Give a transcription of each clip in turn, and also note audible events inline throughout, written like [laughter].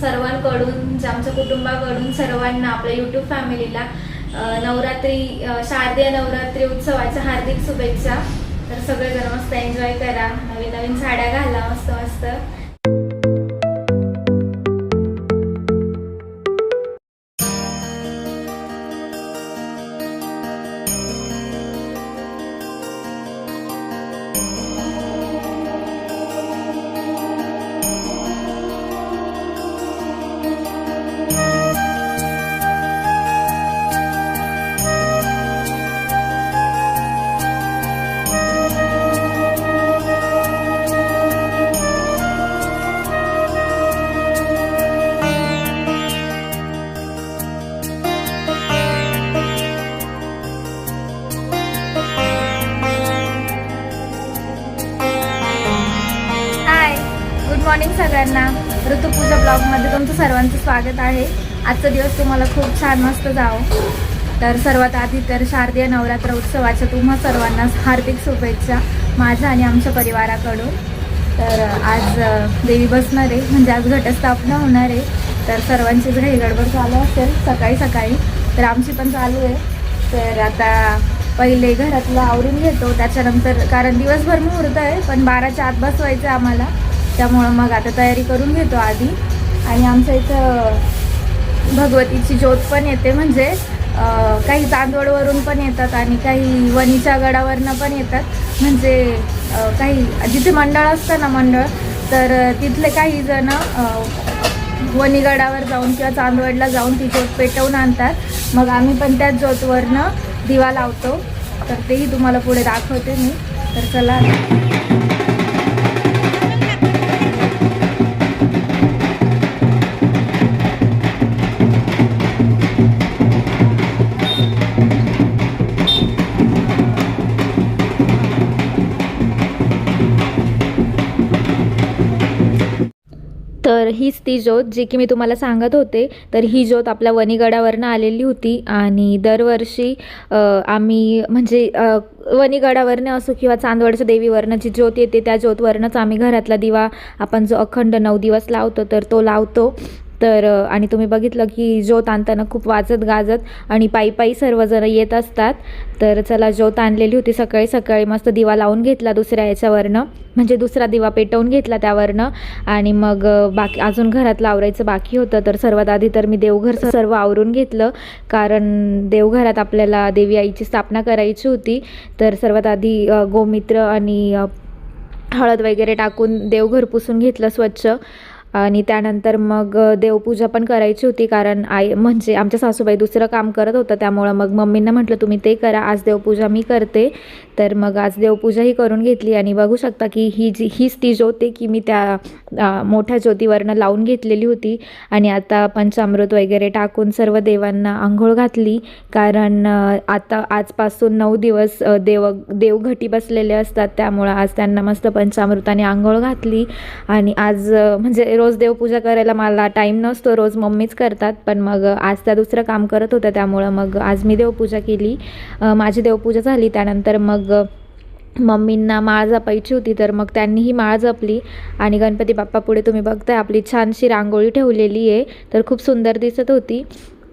सर्वांकडून म्हणजे आमच्या कुटुंबाकडून सर्वांना आपल्या युट्यूब फॅमिलीला नवरात्री शारदीय नवरात्री उत्सवाच्या हार्दिक शुभेच्छा. तर सगळेजण मस्त एन्जॉय करा. नवीन नवीन साड्या घाला मस्त मस्त ब्लॉगमध्ये तुमचं सर्वांचं स्वागत आहे. आजचा दिवस तुम्हाला खूप छान मस्त जावं. तर सर्वात आधी तर शारदीय नवरात्र उत्सवाच्या तुम्हा सर्वांना हार्दिक शुभेच्छा माझ्या आणि आमच्या परिवाराकडून. तर आज देवी बसणार आहे. म्हणजे आज घटस्थापना होणार आहे. तर सर्वांचीच घाई गडबड चालू असेल सकाळी सकाळी तर आमची पण चालू आहे. तर आता पहिले घरातलं आवरून घेतो. त्याच्यानंतर कारण दिवसभर मुहूर्त आहे पण बाराच्या आत बसवायचं आम्हाला. त्यामुळं मग आता तयारी करून घेतो आधी. आणि आमच्या इथं भगवतीची ज्योत पण येते म्हणजे काही चांदवडवरून पण येतात आणि काही वणीच्या गडावरनं पण येतात. म्हणजे काही जिथे मंडळ असतं ना मंडळ तर तिथले काही जण अं, वणीगडावर जाऊन किंवा चांदवडला जाऊन ती ज्योत पेटवून आणतात. मग आम्ही पण त्याच ज्योतवरनं दिवा लावतो. तर तेही तुम्हाला पुढे दाखवते मी. तर चला. हीच ती ज्योत जी की मी तुम्हाला सांगत होते. तर ही ज्योत आपल्या वणीगडावरनं आलेली होती आणि दरवर्षी आम्ही म्हणजे अ, वणीगडावरनं असो किंवा चांदवडच्या देवीवरनं जी ज्योत येते त्या ज्योतवरनंच आम्ही घरातला दिवा आपण जो अखंड नऊ दिवस लावतो तर तो लावतो. तर आणि तुम्ही बघितलं की ज्योत आणताना खूप वाजत गाजत आणि पायी पायी सर्वजण येत असतात. तर चला ज्योत आणलेली होती सकाळी सकाळी मस्त दिवा लावून घेतला दुसऱ्या याच्यावरनं. म्हणजे दुसरा दिवा पेटवून घेतला त्यावरनं. आणि मग बाकी अजून घरातलं आवरायचं बाकी होतं. तर सर्वात आधी तर मी देवघर सर्व आवरून घेतलं. कारण देवघरात आपल्याला देवी आईची स्थापना करायची होती. तर सर्वात आधी गोमित्र आणि हळद वगैरे टाकून देवघर पुसून घेतलं स्वच्छ. आणि त्यानंतर मग देवपूजा पण करायची होती कारण आई म्हणजे आमच्या सासूबाई दुसरं काम करत होतं त्यामुळं मग मम्मींना म्हटलं तुम्ही ते करा आज देवपूजा मी करते. तर मग आज देवपूजाही करून घेतली आणि बघू शकता की ही जी हीच ती ज्योत की मी त्या मोठ्या ज्योतीवरनं लावून घेतलेली होती. आणि आता पंचामृत वगैरे टाकून सर्व देवांना आंघोळ घातली कारण आता आजपासून नऊ दिवस देव देवघटी बसलेले असतात. त्यामुळं आज त्यांना मस्त पंचामृताने आंघोळ घातली. आणि आज म्हणजे रोज देवपूजा करायला मला टाईम नसतो रोज मम्मीच करतात पण मग आज त्या दुसरं काम करत होत्या त्यामुळं मग आज मी देवपूजा केली. माझी देवपूजा झाली त्यानंतर मग मम्मींना माळ जपायची होती तर मग त्यांनीही माळ जपली. आणि गणपती बाप्पा पुढे तुम्ही बघताय आपली छानशी रांगोळी ठेवलेली आहे तर खूप सुंदर दिसत होती.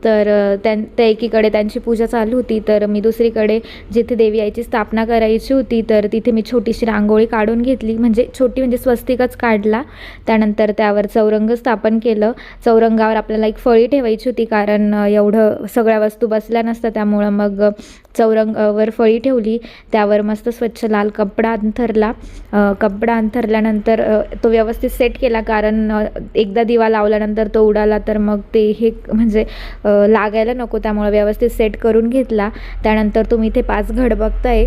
तर त्यां त्या एकीकडे त्यांची पूजा चालू होती. तर मी दुसरीकडे जिथे देवी आईची स्थापना करायची होती तर तिथे मी छोटीशी रांगोळी काढून घेतली. म्हणजे छोटी म्हणजे स्वस्तिकच काढला. त्यानंतर त्यावर चौरंग स्थापन केलं. चौरंगावर आपल्याला एक फळी ठेवायची होती कारण एवढं सगळ्या वस्तू बसल्या नसत्या. त्यामुळं मग चौरंगावर फळी ठेवली. त्यावर मस्त स्वच्छ लाल कपडा अंथरला. कपडा अंथरल्यानंतर तो व्यवस्थित सेट केला. कारण एकदा दिवा लावल्यानंतर तो उडाला तर मग ते हे म्हणजे लागायला नको. त्यामुळे व्यवस्थित सेट करून घेतला. त्यानंतर तुम्ही इथे पाच घड बघताय.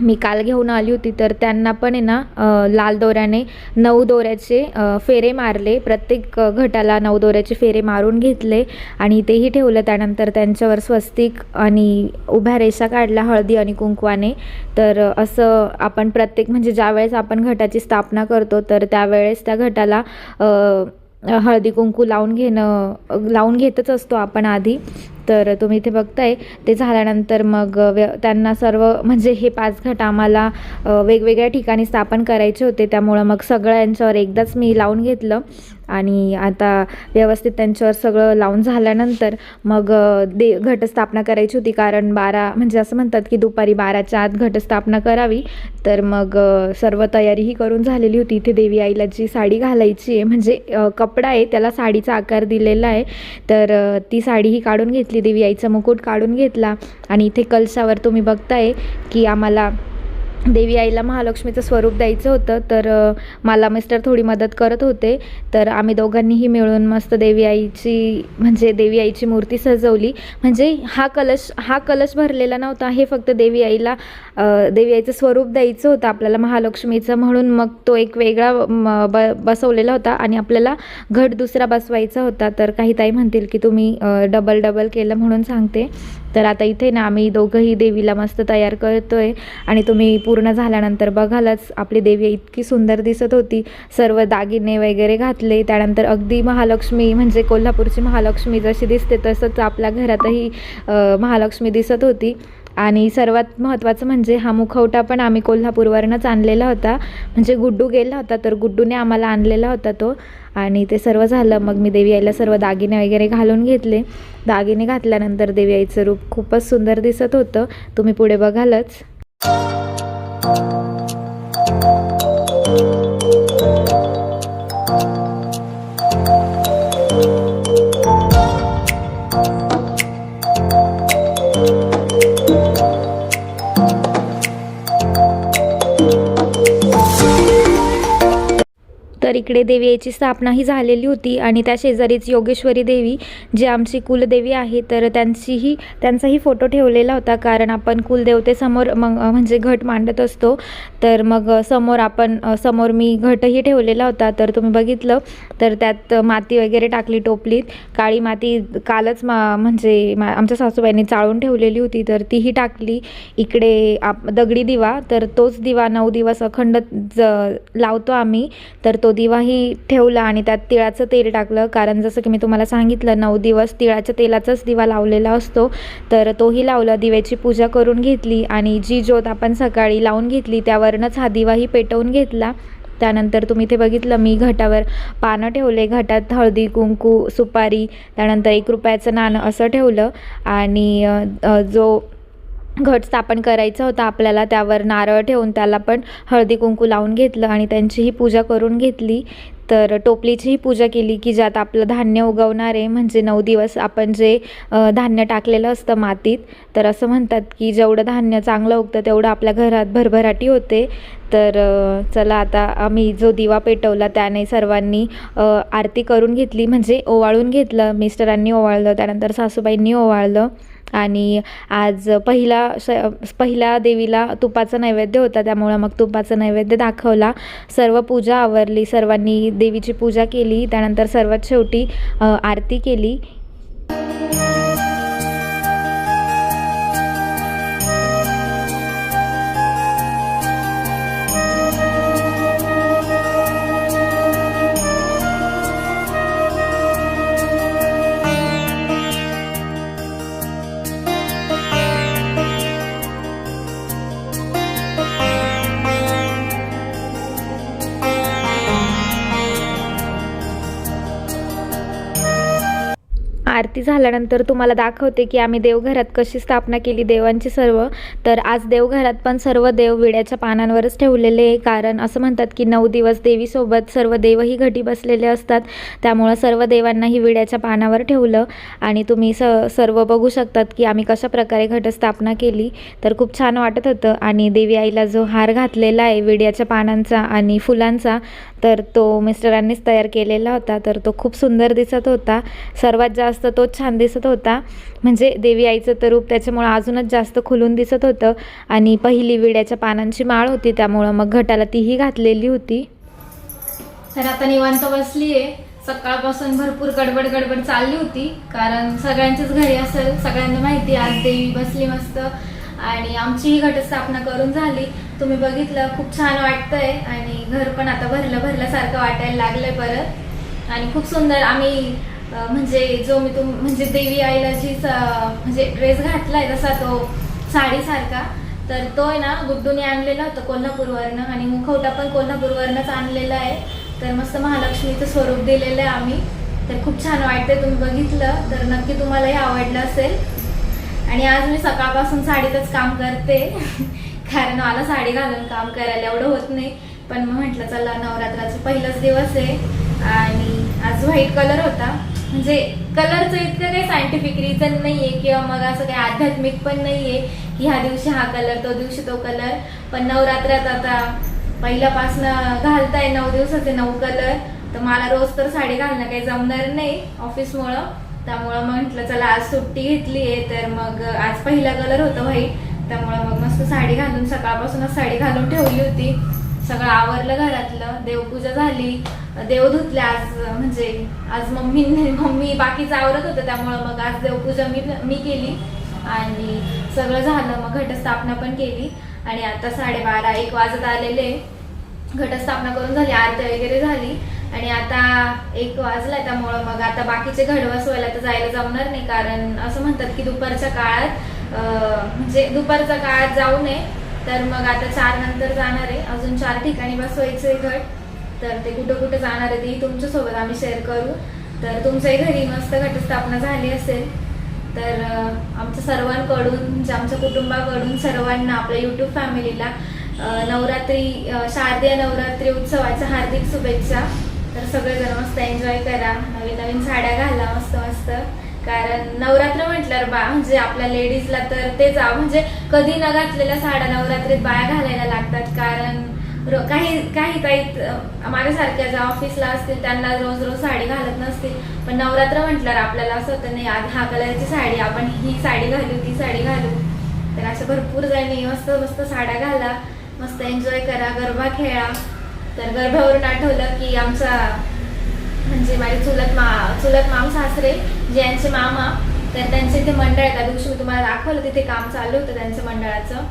मी काल घेऊन आली होती तर त्यांना पण आहे ना लाल दोऱ्याने नऊ दोऱ्याचे फेरे मारले. प्रत्येक घटाला नऊ दोऱ्याचे फेरे मारून घेतले आणि तेही ठेवलं. त्यानंतर त्यांच्यावर स्वस्तिक आणि उभ्या रेषा काढल्या हळदी आणि कुंकवाने. तर असं आपण प्रत्येक म्हणजे ज्यावेळेस आपण घटाची स्थापना करतो तर त्यावेळेस त्या घटाला हळदी कुंकू लावून घेणं लावून घेतच असतो आपण आधी. तर तुम्ही इथे बघताय ते झाल्यानंतर मग व्य त्यांना सर्व म्हणजे हे पाच घट आम्हाला वेगवेगळ्या ठिकाणी स्थापन करायचे होते. त्यामुळं मग सगळ्यांच्यावर एकदाच मी लावून घेतलं. आणि आता व्यवस्थित त्यांच्यावर सगळं लावून झाल्यानंतर मग दे घटस्थापना करायची होती. कारण बारा म्हणजे असं म्हणतात की दुपारी बाराच्या आत घटस्थापना करावी. तर मग सर्व तयारीही करून झालेली होती. इथे देवी आईला जी साडी घालायची आहे म्हणजे कपडा आहे त्याला साडीचा आकार दिलेला आहे. तर ती साडीही काढून घेतली. देवी आईचा मुकुट काढून घेतला. आणि इथे कलशावर तुम्ही बघताय की आम्हाला देवी आईला महालक्ष्मीचं स्वरूप द्यायचं होतं. तर मला मिस्टर थोडी मदत करत होते. तर आम्ही दोघांनीही मिळून मस्त देवी आईची म्हणजे देवी आईची मूर्ती सजवली. म्हणजे हा कलश हा कलश भरलेला नव्हता. हे फक्त देवी आईला देवी स्वरूप द्यायचं होतं आपल्याला महालक्ष्मीचं म्हणून मग तो एक वेगळा ब बसवलेला होता आणि आपल्याला घट दुसरा बसवायचा होता. तर काही ताई म्हणतील की तुम्ही डबल डबल केलं म्हणून सांगते. तर आता इथे ना आम्ही दोघंही देवीला मस्त तयार करतो आहे आणि तुम्ही पूर्ण झाल्यानंतर बघालच. आपली देवी इतकी सुंदर दिसत होती. सर्व दागिने वगैरे घातले. त्यानंतर अगदी महालक्ष्मी म्हणजे कोल्हापूरची महालक्ष्मी जशी दिसते तसंच आपल्या घरातही महालक्ष्मी दिसत होती. आणि सर्वात महत्त्वाचं म्हणजे हा मुखवटा पण आम्ही कोल्हापूरवरनंच आणलेला होता. म्हणजे गुड्डू गेला होता तर गुड्डूने आम्हाला आणलेला होता तो. आणि ते सर्व झालं. मग मी देवी आईला सर्व दागिने वगैरे घालून घेतले. दागिने घातल्यानंतर देवी आईचं रूप खूपच सुंदर दिसत होतं. तुम्ही पुढे बघालच. इकडे देवी याची स्थापनाही झालेली होती आणि त्या शेजारीच योगेश्वरी देवी जी आमची कुलदेवी आहे तर त्यांचीही त्यांचाही फोटो ठेवलेला होता. कारण आपण कुलदेवतेसमोर मग म्हणजे घट मांडत असतो. तर मग समोर आपण समोर मी घटही ठेवलेला होता. तर तुम्ही बघितलं तर त्यात माती वगैरे टाकली टोपलीत. काळी माती कालच मा म्हणजे मा आमच्या सासूबाईंनी चाळून ठेवलेली होती. तर तीही टाकली. इकडे आप दगडी दिवा. तर तोच दिवा नऊ दिवस अखंड ज लावतो आम्ही. तर तो दिवा ही ठेवलं आणि त्यात तिळाचं तेल टाकलं. कारण जसं की मी तुम्हाला सांगितलं नऊ दिवस तिळाच्या तेलाचाच दिवा लावलेला असतो. तर तोही लावला दिव्याची पूजा करून घेतली आणि जी ज्योत आपण सकाळी लावून घेतली त्यावरनंच हा दिवाही पेटवून घेतला. त्यानंतर तुम्ही इथे बघितलं मी घटावर पानं ठेवले घटात हळदी कुंकू सुपारी त्यानंतर एक रुपयाचं नाणं असं ठेवलं. आणि जो घट स्थापन करायचा होता. आपल्याला त्यावर नारळ ठेवून त्याला पण हळदी कुंकू लावून घेतलं आणि त्यांचीही पूजा करून घेतली. तर टोपलीचीही पूजा केली की ज्यात आपलं धान्य उगवणार आहे. म्हणजे नऊ दिवस आपण जे धान्य टाकलेलं असतं मातीत तर असं म्हणतात की जेवढं धान्य चांगलं उगतं तेवढं आपल्या घरात भरभराटी होते. तर चला आता आम्ही जो दिवा पेटवला त्याने सर्वांनी आरती करून घेतली. म्हणजे ओवाळून घेतलं. मिस्टरांनी ओवाळलं. त्यानंतर सासूबाईंनी ओवाळलं. आणि आज पहिला श पहिल्या देवीला तुपाचा नैवेद्य होता त्यामुळं मग तुपाचा नैवेद्य दाखवला. सर्व पूजा आवरली सर्वांनी देवीची पूजा केली त्यानंतर सर्वात शेवटी आरती केली. आरती झाल्यानंतर तुम्हाला दाखवते की आम्ही देवघरात कशी स्थापना केली देवांची सर्व. तर आज देवघरात पण सर्व देव विड्याच्या पानांवरच ठेवलेले आहे. कारण असं म्हणतात की नऊ दिवस देवीसोबत सर्व देवही घटी बसलेले असतात. त्यामुळं सर्व देवांनाही विड्याच्या पानावर ठेवलं. आणि तुम्ही स सर्व बघू शकतात की आम्ही कशा प्रकारे घटस्थापना केली. तर खूप छान वाटत होतं. आणि देवी आईला जो हार घातलेला आहे विड्याच्या पानांचा आणि फुलांचा तर तो मिस्टरांनीच तयार केलेला होता. तर तो खूप सुंदर दिसत होता. सर्वात जास्त तोच छान दिसत होता. म्हणजे देवी आईचं तर रूप त्याच्यामुळं अजूनच जास्त खुलून दिसत होतं. आणि पहिली विड्याच्या पानांची माळ होती. त्यामुळं मग घटाला तीही घातलेली होती. तर आता निवांत बसली आहे सकाळपासून भरपूर गडबड गडबड चालली होती. कारण सगळ्यांच्याच घरी असेल सगळ्यांना माहिती आज देवी बसली मस्त. आणि आमचीही घटस्थापना करून झाली. तुम्ही बघितलं खूप छान वाटतंय. आणि घर पण आता भरलं भरल्यासारखं वाटायला लागलंय परत. आणि खूप सुंदर आम्ही म्हणजे जो मी तुम म्हणजे देवी आईला जी म्हणजे ड्रेस घातलाय तसा तो साडीसारखा तर तो आहे ना गुड्डूने आणलेला होता कोल्हापूरवरनं आणि मुखवटा पण कोल्हापूरवरनंच आणलेला आहे. तर मस्त महालक्ष्मीचं स्वरूप दिलेलं आहे आम्ही. तर खूप छान वाटतंय तुम्ही बघितलं तर नक्की तुम्हालाही आवडलं असेल. आणि आज मी सकाळपासून साडीतच काम करते. [laughs] कारण मला साडी घालून काम करायला एवढं होत नाही. पण मग म्हटलं चला नवरात्राचा पहिलाच दिवस आहे. आणि आज व्हाईट कलर होता. म्हणजे कलरचं इतकं काही सायंटिफिक रिझन नाही आहे किंवा मग असं काही आध्यात्मिक पण नाही आहे की ह्या दिवशी हा कलर तो दिवशी तो कलर. पण नवरात्रात आता पहिल्यापासनं घालताय नऊ दिवसाचे नऊ कलर. तर मला रोज तर साडी घालणं काही जमणार नाही ऑफिसमुळं. त्यामुळं मग म्हटलं चला आज सुट्टी घेतली आहे तर मग आज पहिला कलर होता व्हाईट. त्यामुळं मग मस्त साडी घालून सकाळपासूनच साडी घालून ठेवली होती. सगळं आवरलं घरातलं. देवपूजा झाली. देव धुतले आज म्हणजे आज मम्मी मम्मी बाकीचं आवरत होतं. त्यामुळं मग आज देवपूजा मी मी केली. आणि सगळं झालं. मग घटस्थापना पण केली. आणि आता साडेबारा एक वाजत आलेले. घटस्थापना करून झाली. आरती वगैरे झाली. आणि आता एक वाजला त्यामुळं मग आता बाकीचे घडवस व्हायला तर जायला जमणार नाही. कारण असं म्हणतात की दुपारच्या काळात म्हणजे दुपारच्या काळात जाऊ नये तर मग आता चार नंतर जाणार आहे. अजून चार ठिकाणी बसवायचे घट. तर ते कुठं कुठं जाणार आहे तेही तुमच्यासोबत आम्ही शेअर करू. तर तुमच्याही घरी मस्त घटस्थापना झाली असेल. तर आमच्या सर्वांकडून म्हणजे आमच्या कुटुंबाकडून सर्वांना आपल्या यूट्यूब फॅमिलीला नवरात्री शारदीय नवरात्री उत्सवाच्या हार्दिक शुभेच्छा. तर सगळेजण मस्त एन्जॉय करा. नवीन नवीन साड्या घाला मस्त मस्त. कारण नवरात्र म्हटल्यावर बा म्हणजे आपल्या लेडीजला तर तेच जा म्हणजे कधी न घातलेल्या साड्या नवरात्रीत बाया घालायला लागतात. कारण काही काही काही माझ्यासारख्या ज्या ऑफिसला असतील त्यांना रोज रोज साडी घालत नसतील. पण नवरात्र म्हटल्यावर आपल्याला असं होतं नाही आज हा कलरची साडी आपण ही साडी घालू ती साडी घालू. तर असं भरपूर जणी मस्त मस्त साड्या घाला मस्त एन्जॉय करा गरबा खेळा. तर गरबावरून आठवलं की आमचा म्हणजे माझी चुलत मा चुलत माम सासरे ज्यांचे मामा तर त्यांचे इथे मंडळ आहे. त्या दिवशी मी तुम्हाला दाखवलं तिथे काम चालू होतं त्यांचं मंडळाचं.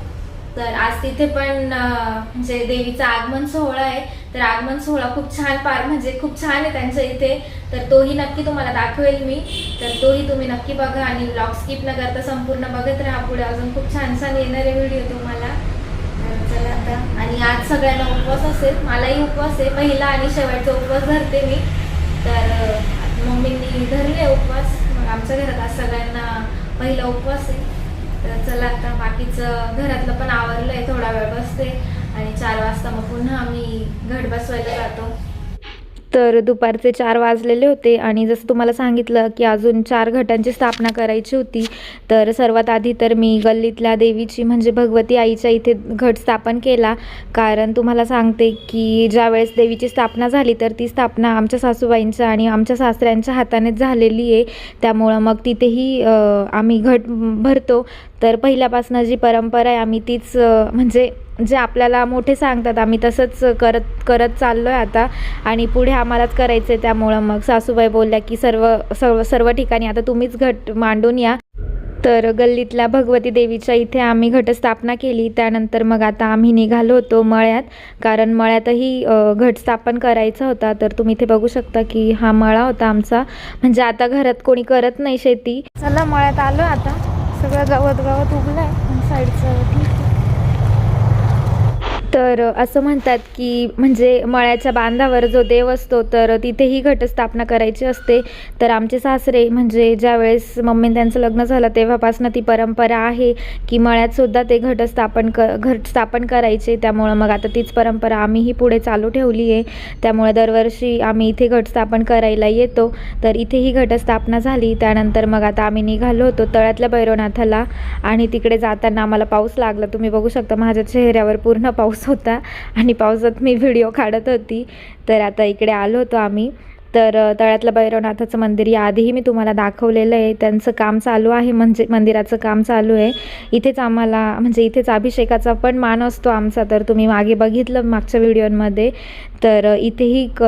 तर आज तिथे पण म्हणजे देवीचा आगमन सोहळा आहे. तर आगमन सोहळा खूप छान पार म्हणजे खूप छान आहे त्यांच्या इथे. तर तोही नक्की तुम्हाला दाखवेल मी. तर तोही तुम्ही नक्की बघा आणि ब्लॉग स्किप न करता संपूर्ण बघत राहा पुढे. अजून खूप छान छान येणारे व्हिडिओ तुम्हाला. तर चला आता. आणि आज सगळ्यांना उपवास असेल. मलाही उपवास आहे. पहिला आणि शेवटचा उपवास धरते मी. तर मम्मींनी धरले उपवास. मग आमच्या घरात आज सगळ्यांना पहिला उपवास आहे. तर चला आता बाकीचं घरातलं पण आवरलं आहे थोडा वेळ बसते. आणि चार वाजता मग पुन्हा आम्ही घट बसवायला जातो. तर दुपारचे चार वाजलेले होते आणि जसं तुम्हाला सांगितलं की अजून चार घटांची स्थापना करायची होती तर सर्वात आधी तर मी गल्लीतल्या देवीची म्हणजे भगवती आईच्या इथे घट स्थापन केला. कारण तुम्हाला सांगते की ज्यावेळेस देवीची स्थापना झाली तर ती स्थापना आमच्या सासूबाईंच्या आणि आमच्या सासऱ्यांच्या हातानेच झालेली आहे. त्यामुळं मग तिथेही आम्ही घट भरतो. तर पहिल्यापासून जी परंपरा आहे आम्ही तीच म्हणजे जे आपल्याला मोठे सांगतात आम्ही तसंच करत करत चाललो आहे आता. आणि पुढे आम्हालाच करायचं आहे त्यामुळं मग सासूबाई बोलल्या की सर्व सर्व सर्व ठिकाणी आता तुम्हीच घट मांडून या. तर गल्लीतल्या भगवती देवीच्या इथे आम्ही घटस्थापना केली. त्यानंतर मग आता आम्ही निघालो होतो मळ्यात. कारण मळ्यातही घटस्थापन घट स्थापन करायचा होता. तर तुम्ही इथे बघू शकता की हा मळा होता आमचा. म्हणजे आता घरात कोणी करत नाही शेती. चला मळ्यात आलो आता. सगळं गवत गवत उगलं आहे साईडचं ठीक आहे तर असं म्हणतात की म्हणजे मळ्याच्या बांधावर जो देव असतो तर तिथेही घटस्थापना करायची असते. तर आमचे सासरे म्हणजे ज्यावेळेस मम्मी त्यांचं लग्न झालं तेव्हापासून ती परंपरा आहे की मळ्यातसुद्धा ते घटस्थापन क घट स्थापन करायचे. त्यामुळं मग आता तीच परंपरा आम्हीही पुढे चालू ठेवली आहे. त्यामुळे दरवर्षी आम्ही इथे घटस्थापन करायला येतो. तर इथेही घटस्थापना झाली. त्यानंतर मग आता आम्ही निघालो होतो तळ्यातल्या भैरवनाथाला. आणि तिकडे जाताना आम्हाला पाऊस लागला. तुम्ही बघू शकता माझ्या चेहऱ्यावर पूर्ण पाऊस होता आणि पावसात मी व्हिडिओ काढत होती. तर आता इकडे आलो होतो आम्ही. तर तळ्यातलं भैरवनाथाचं मंदिर याआधीही मी तुम्हाला दाखवलेलं आहे. त्यांचं काम चालू आहे म्हणजे मंदिराचं काम चालू आहे. इथेच आम्हाला म्हणजे इथेच अभिषेकाचा पण मान असतो आमचा. तर तुम्ही मागे बघितलं मागच्या व्हिडिओमध्ये. तर इथेही क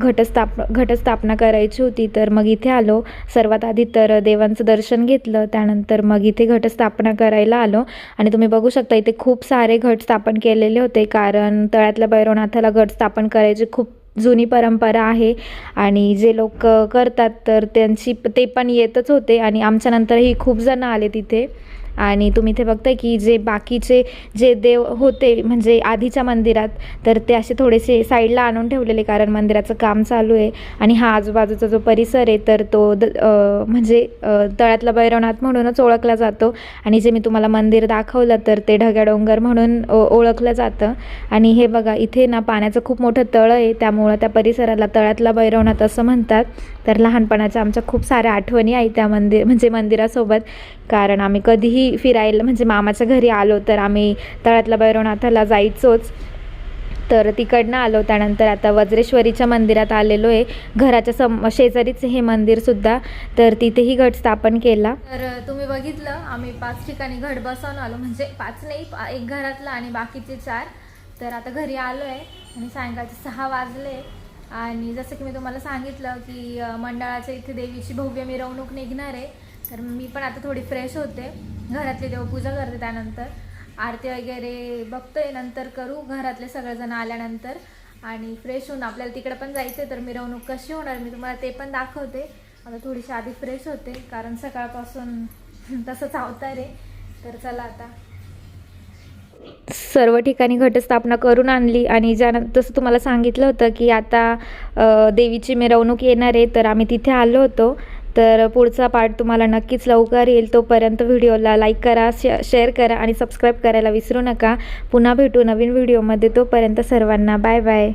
घटस्थाप घटस्थापना करायची होती. तर मग इथे आलो. सर्वात आधी तर देवांचं दर्शन घेतलं. त्यानंतर मग इथे घटस्थापना करायला आलो. आणि तुम्ही बघू शकता इथे खूप सारे घट स्थापन केलेले होते. कारण तळ्यातल्या भैरवनाथाला घट स्थापन करायचे खूप जुनी परंपरा आहे आणि जे लोक करतात तर त्यांची ते पण येतच होते आणि आमच्यानंतरही खूप जण आले तिथे. आणि तुम्ही इथे बघताय की जे बाकीचे जे देव होते म्हणजे आधीच्या मंदिरात तर ते असे थोडेसे साईडला आणून ठेवलेले कारण मंदिराचं काम चालू आहे. आणि हा आजूबाजूचा जो परिसर आहे तर तो द म्हणजे तळ्यातला भैरवनाथ म्हणूनच ओळखला जातो. आणि जे मी तुम्हाला मंदिर दाखवलं तर ते ढग्या डोंगर म्हणून ओ- ओळखलं जातं. आणि हे बघा इथे ना पाण्याचं खूप मोठं तळं आहे त्यामुळं त्या परिसराला तळ्यातला भैरवनाथ असं म्हणतात. तर लहानपणाच्या आमच्या खूप साऱ्या आठवणी आहेत त्या मंदिर म्हणजे मंदिरासोबत. कारण आम्ही कधीही फिरायला म्हणजे मामाच्या घरी आलो तर आम्ही तळ्यातल्या भैरवनाथाला जायचोच. तर तिकडनं आलो त्यानंतर आता वज्रेश्वरीच्या मंदिरात आलेलो आहे घराच्या सम शेजारीच हे मंदिरसुद्धा तर तिथेही घट स्थापन केला. तर तुम्ही बघितलं आम्ही पाच ठिकाणी घट बसवून आलो. म्हणजे पाच नाही एक घरातला आणि बाकीचे चार. तर आता घरी आलो आहे आणि सायंकाळचे सहा वाजले. आणि जसं की मी तुम्हाला सांगितलं की मंडळाच्या इथे देवीची भव्य मिरवणूक निघणार आहे. तर मी पण आता थोडी फ्रेश होते. घरातली देवपूजा करते त्यानंतर. आरती वगैरे बघतोय नंतर करू. घरातले सगळेजण आल्यानंतर. आणि फ्रेश होऊन आपल्याला तिकडे पण जायचं आहे तर मिरवणूक कशी होणार मी तुम्हाला ते पण दाखवते. आता थोडीशी आधी फ्रेश होते कारण सकाळपासून [laughs] तसंच अवतार आहे. तर चला आता. सर्व ठिकाणी घटस्थापना करून आणली आणि ज्या तसं तुम्हाला सांगितलं होतं की आता देवीची मिरवणूक येणार आहे तर आम्ही तिथे आलो होतो. तर पुढचा पार्ट तुम्हाला नक्कीच लवकर येईल. तोपर्यंत व्हिडिओला लाईक करा शे शेअर करा आणि सबस्क्राईब करायला विसरू नका. पुन्हा भेटू नवीन व्हिडिओमध्ये तोपर्यंत सर्वांना बाय बाय